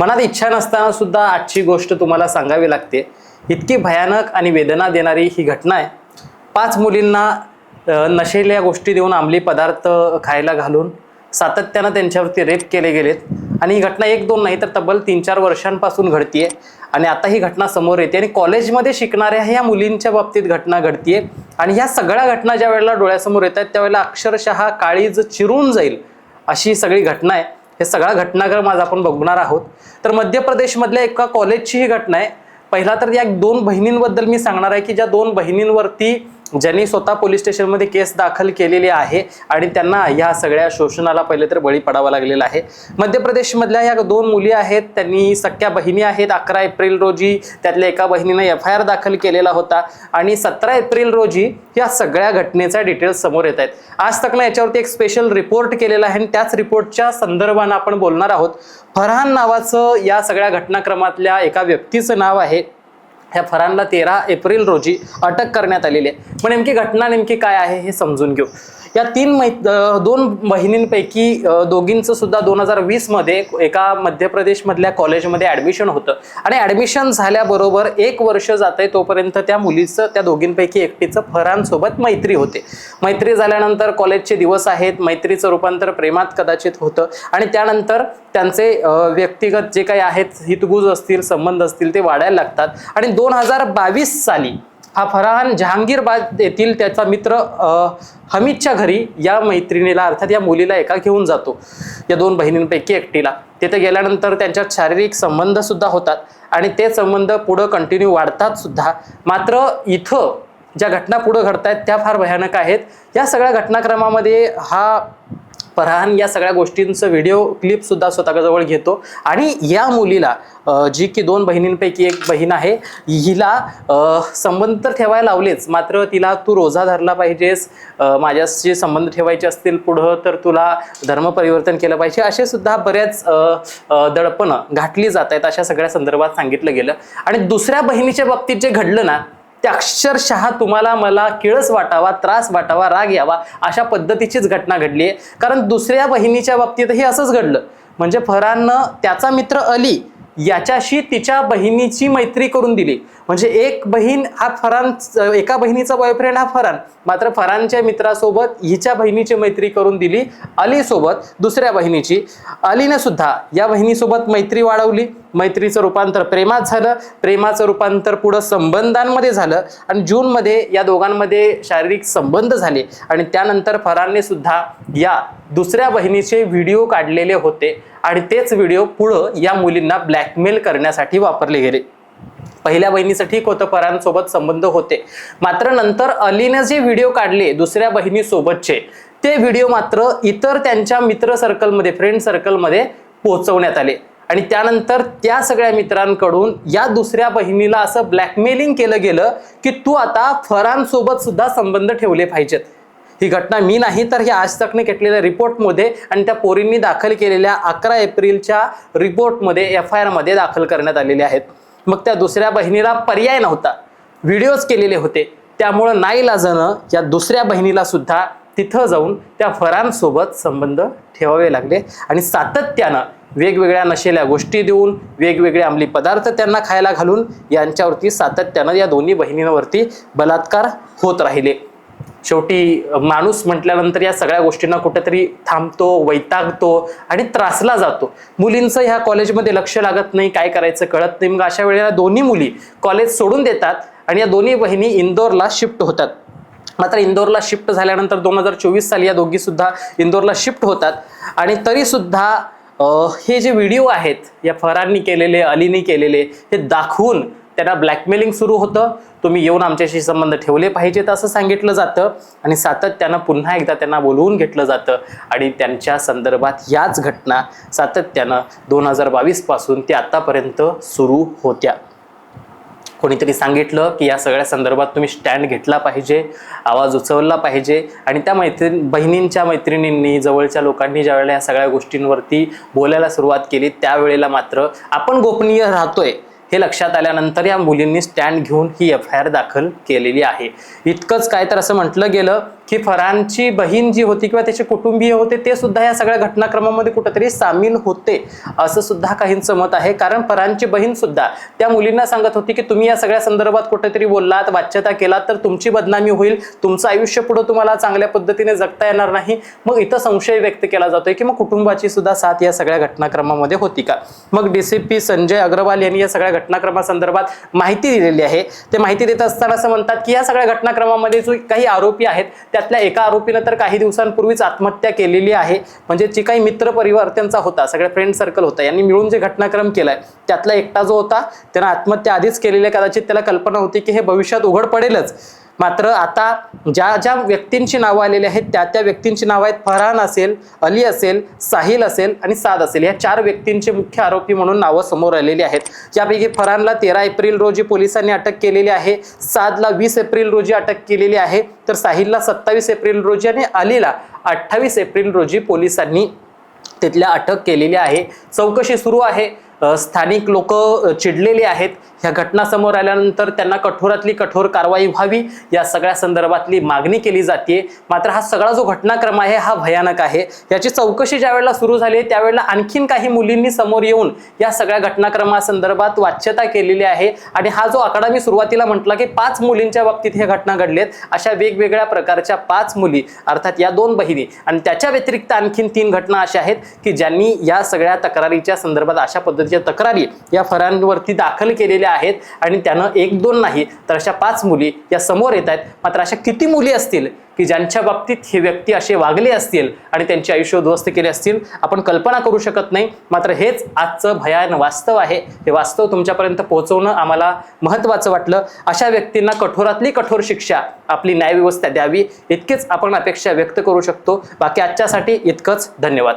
मनात इच्छा नसताना सुद्धा आजची गोष्ट तुम्हाला सांगावी लागते. इतकी भयानक आणि वेदना देणारी ही घटना आहे. पाच मुलींना नशेल्या गोष्टी देऊन अंमली पदार्थ खायला घालून सातत्यानं त्यांच्यावरती रेप केले गेलेत. आणि ही घटना एक दोन नाही तर तब्बल तीन चार वर्षांपासून घडतीये. आणि आता ही घटना समोर येते आणि कॉलेजमध्ये शिकणाऱ्या ह्या मुलींच्या बाबतीत घटना घडतीये. आणि ह्या सगळ्या घटना ज्या वेळेला डोळ्यासमोर येत आहेत त्यावेळेला अक्षरशः काळीज चिरून जाईल अशी सगळी घटना आहे. हे सगळा घटनाक्रम आज आपण बघणार आहोत. तर मध्य प्रदेशमधल्या एका कॉलेजची ही घटना आहे. पहिला तर या दोन बहिणींबद्दल मी सांगणार आहे की ज्या दोन बहिणींवरती ज्यांनी स्वतः पोलीस स्टेशनमध्ये केस दाखल केलेली आहे आणि त्यांना या सगळ्या शोषणाला पहिले तर बळी पडावा लागलेला आहे. मध्य प्रदेशमधल्या या दोन मुली आहेत त्यांनी सख्या बहिणी आहेत. अकरा एप्रिल रोजी त्यातल्या एका बहिणीनं एफ आय आर दाखल केलेला होता आणि सतरा एप्रिल रोजी या सगळ्या घटनेचा डिटेल्स समोर येत आहेत. आज तकनं याच्यावरती एक स्पेशल रिपोर्ट केलेला आहे आणि त्याच रिपोर्टच्या संदर्भानं आपण बोलणार आहोत. फरहान नावाचं या सगळ्या घटनाक्रमातल्या एका व्यक्तीचं नाव आहे. ह्या फरानला तेरा एप्रिल रोजी अटक करण्यात आलेली आहे. पण नेमकी घटना नेमकी काय आहे हे समजून घेऊ. या तीन मै दोन बहिणींपैकी दोघींचं सुद्धा दोन हजार वीसमध्ये एका मध्य प्रदेशमधल्या कॉलेजमध्ये ॲडमिशन होतं. आणि ॲडमिशन झाल्याबरोबर एक वर्ष जात आहे तोपर्यंत त्या मुलीचं त्या दोघींपैकी एकटीचं फरांसोबत मैत्री होते. मैत्री झाल्यानंतर कॉलेजचे दिवस आहेत मैत्रीचं रूपांतर प्रेमात कदाचित होतं. आणि त्यानंतर त्यांचे व्यक्तिगत जे काही आहेत हितगुज असतील संबंध असतील ते वाढायला लागतात. आणि दोन हजार बावीस साली हा फरहान जहांगीरबाद येथील त्याचा मित्र हमीदच्या घरी या मैत्रिणीला अर्थात या मुलीला एका घेऊन जातो. या दोन बहिणींपैकी एकटीला. तिथे गेल्यानंतर त्यांच्यात शारीरिक संबंधसुद्धा होतात आणि ते संबंध पुढं कंटिन्यू वाढतात सुद्धा. मात्र इथं ज्या घटना पुढं घडत आहेत त्या फार भयानक आहेत. या सगळ्या घटनाक्रमामध्ये हा फरहान या सगळ्या गोष्टींचं व्हिडिओ क्लिप सुद्धा स्वतःजवळ घेतो. आणि या मुलीला जी की दोन बहिणींपैकी एक बहीण आहे हिला संबंध तर ठेवायला लावलेच मात्र तिला तू रोजा धरला पाहिजेस माझ्याशी संबंध ठेवायचे असतील पुढं तर तुला धर्मपरिवर्तन केलं पाहिजे असे सुद्धा बऱ्याच दडपणं घातली जात आहेत अशा सगळ्या संदर्भात सांगितलं गेलं. आणि दुसऱ्या बहिणीच्या बाबतीत जे घडलं ना ते अक्षरशः तुम्हाला मला किळस वाटावा त्रास वाटावा राग यावा अशा पद्धतीचीच घटना घडली आहे. कारण दुसऱ्या बहिणीच्या बाबतीतही असंच घडलं. म्हणजे फरहाननं त्याचा मित्र अली याच्याशी तिच्या बहिणीची मैत्री करून दिली. म्हणजे एक बहीण हा फरान एका बहिणीचा बॉयफ्रेंड हा फरान मात्र फरानच्या मित्रासोबत हिच्या बहिणीची मैत्री करून दिली अलीसोबत दुसऱ्या बहिणीची. अलीने सुद्धा या बहिणीसोबत मैत्री वाढवली. मैत्रीचं रूपांतर. प्रेमात झालं प्रेमाचं रूपांतर पुढं संबंधांमध्ये झालं आणि जूनमध्ये या दोघांमध्ये शारीरिक संबंध झाले आणि त्यानंतर फरानने सुद्धा या दुसऱ्या बहिणीचे व्हिडिओ काढलेले होते आणि तेच व्हिडिओ पुढं या मुलींना ब्लॅकमेल करण्यासाठी वापरले गेले. पहिल्या बहिणीचं ठीक होतं फरांसोबत संबंध होते. मात्र नंतर अलीने जे व्हिडिओ काढले दुसऱ्या बहिणीसोबतचे ते व्हिडिओ मात्र इतर त्यांच्या मित्र सर्कलमध्ये फ्रेंड सर्कलमध्ये पोहोचवण्यात आले. आणि त्यानंतर त्या सगळ्या मित्रांकडून या दुसऱ्या बहिणीला असं ब्लॅकमेलिंग केलं गेलं की तू आता फरांसोबत सुद्धा संबंध ठेवले पाहिजेत. ही घटना मी नाही तर ही आज तकने घेतलेल्या रिपोर्टमध्ये आणि त्या पोरींनी दाखल केलेल्या अकरा एप्रिलच्या रिपोर्टमध्ये एफ आय आरमध्ये दाखल करण्यात आलेले आहेत. मग त्या दुसऱ्या बहिणीला पर्याय नव्हता. व्हिडिओज केलेले होते. त्यामुळं नाईलाजानं या दुसऱ्या बहिणीला सुद्धा तिथं जाऊन त्या फरांसोबत संबंध ठेवावे लागले. आणि सातत्यानं वेगवेगळ्या नशेल्या गोष्टी देऊन वेगवेगळे अंमली पदार्थ त्यांना खायला घालून यांच्यावरती सातत्यानं या दोन्ही बहिणींवरती बलात्कार होत राहिले. शेवटी माणूस म्हटल्यानंतर या सगळ्या गोष्टींना कुठेतरी थांबतो वैतागतो आणि त्रासला जातो. मुलींचं ह्या कॉलेजमध्ये लक्ष लागत नाही काय करायचं कळत नाही. मग अशा वेळेला दोन्ही मुली कॉलेज सोडून देतात आणि या दोन्ही बहिणी इंदोरला शिफ्ट होतात. मात्र इंदोरला शिफ्ट झाल्यानंतर दोन हजार चोवीस साली या दोघी सुद्धा इंदोरला शिफ्ट होतात. आणि तरी सुद्धा हे जे व्हिडिओ आहेत या फरांनी केलेले अलीनी केलेले हे दाखवून त्यांना ब्लॅकमेलिंग सुरू होतं. तुम्ही येऊन आमच्याशी संबंध ठेवले पाहिजेत असं सांगितलं जातं. आणि सातत्यानं पुन्हा एकदा त्यांना बोलवून घेतलं जातं. आणि त्यांच्या संदर्भात याच घटना सातत्यानं दोन हजार बावीसपासून ते आत्तापर्यंत सुरू होत्या. कोणीतरी सांगितलं की या सगळ्या संदर्भात तुम्ही स्टँड घेतला पाहिजे आवाज उचलला पाहिजे. आणि त्या मैत्रीण बहिणींच्या मैत्रिणींनी जवळच्या लोकांनी ज्यावेळेला या सगळ्या गोष्टींवरती बोलायला सुरुवात केली त्यावेळेला मात्र आपण गोपनीय राहतोय. हे लक्षात आल्यानंतर या मुलींनी स्टँड घेऊन ही एफ आय आर दाखल केलेली आहे. इतकंच काय तर असं म्हटलं गेलं की फरांची बहीण जी होती किंवा त्याचे कुटुंबीय होते ते सुद्धा या सगळ्या घटनाक्रमामध्ये कुठंतरी सामील होते असं सुद्धा काहींचं मत आहे. कारण फरांची बहीण सुद्धा त्या मुलींना सांगत होती की तुम्ही या सगळ्या संदर्भात कुठेतरी बोललात वाच्यता केलात तर तुमची बदनामी होईल. तुमचं आयुष्य पुढे तुम्हाला चांगल्या पद्धतीने जगता येणार नाही. मग इथं संशय व्यक्त केला जातोय की मग कुटुंबाची सुद्धा साथ या सगळ्या घटनाक्रमामध्ये होती का? मग डीसीपी संजय अग्रवाल यांनी या सगळ्या घटनाक्रमासंदर्भात माहिती दिलेली आहे. ते माहिती देत असताना असं म्हणतात की या सगळ्या घटनाक्रमामध्ये जो काही आरोपी आहेत त्यातल्या एका आरोपीनं तर काही दिवसांपूर्वीच आत्महत्या केलेली आहे. म्हणजे जी काही मित्र परिवार त्यांचा होता सगळ्या फ्रेंड सर्कल होता यांनी मिळून जे घटनाक्रम केलाय त्यातला एकटा जो होता त्यानं आत्महत्या आधीच केलेली आहे. कदाचित त्याला कल्पना होती की हे भविष्यात उघड पडेलच. मात्र आता ज्या ज्या व्यक्तींची नावं आलेली आहेत त्या त्या व्यक्तींची नावं आहेत. फरहान असेल अली असेल साहिल असेल आणि साद असेल. या चार व्यक्तींचे मुख्य आरोपी म्हणून नावं समोर आलेली आहेत. यापैकी फरहानला तेरा एप्रिल रोजी पोलिसांनी अटक केलेली आहे. सादला वीस एप्रिल रोजी अटक केलेली आहे. तर साहिलला सत्तावीस एप्रिल रोजी आणि अलीला अठ्ठावीस एप्रिल रोजी पोलिसांनी तिथल्या अटक केलेली आहे. चौकशी सुरू आहे. स्थानिक लोक चिडलेले आहेत. ह्या घटना समोर आल्यानंतर त्यांना कठोरातली कठोर कारवाई व्हावी या सगळ्या संदर्भातली मागणी केली जाते मात्र हा सगळा जो घटनाक्रम आहे हा भयानक आहे. याची चौकशी ज्या वेळेला सुरू झाली त्यावेळेला आणखीन काही मुलींनी समोर येऊन या सगळ्या घटनाक्रमासंदर्भात वाच्यता केलेली आहे. आणि हा जो आकडा मी सुरुवातीला म्हटला की पाच मुलींच्या बाबतीत ह्या घटना घडलेत अशा वेगवेगळ्या प्रकारच्या पाच मुली अर्थात या दोन बहिणी. आणि त्याच्या व्यतिरिक्त आणखीन तीन घटना अशा आहेत की ज्यांनी या सगळ्या तक्रारीच्या संदर्भात अशा पद्धतीच्या तक्रारी या फरांवरती दाखल केलेल्या आहेत आणि त्यानं एक दोन नाही तर अशा पाच मुली या समोर येत आहेत. मात्र अशा किती मुली असतील की ज्यांच्या बाबतीत हे व्यक्ती असे वागले असतील आणि त्यांचे आयुष्य उद्ध्वस्त केले असतील आपण कल्पना करू शकत नाही. मात्र हेच आजचं भयान वास्तव आहे. हे वास्तव तुमच्यापर्यंत पोहोचवणं आम्हाला महत्त्वाचं वाटलं. अशा व्यक्तींना कठोरातली कठोर शिक्षा आपली न्यायव्यवस्था द्यावी इतकीच आपण अपेक्षा व्यक्त करू शकतो. बाकी आजच्यासाठी इतकंच. धन्यवाद.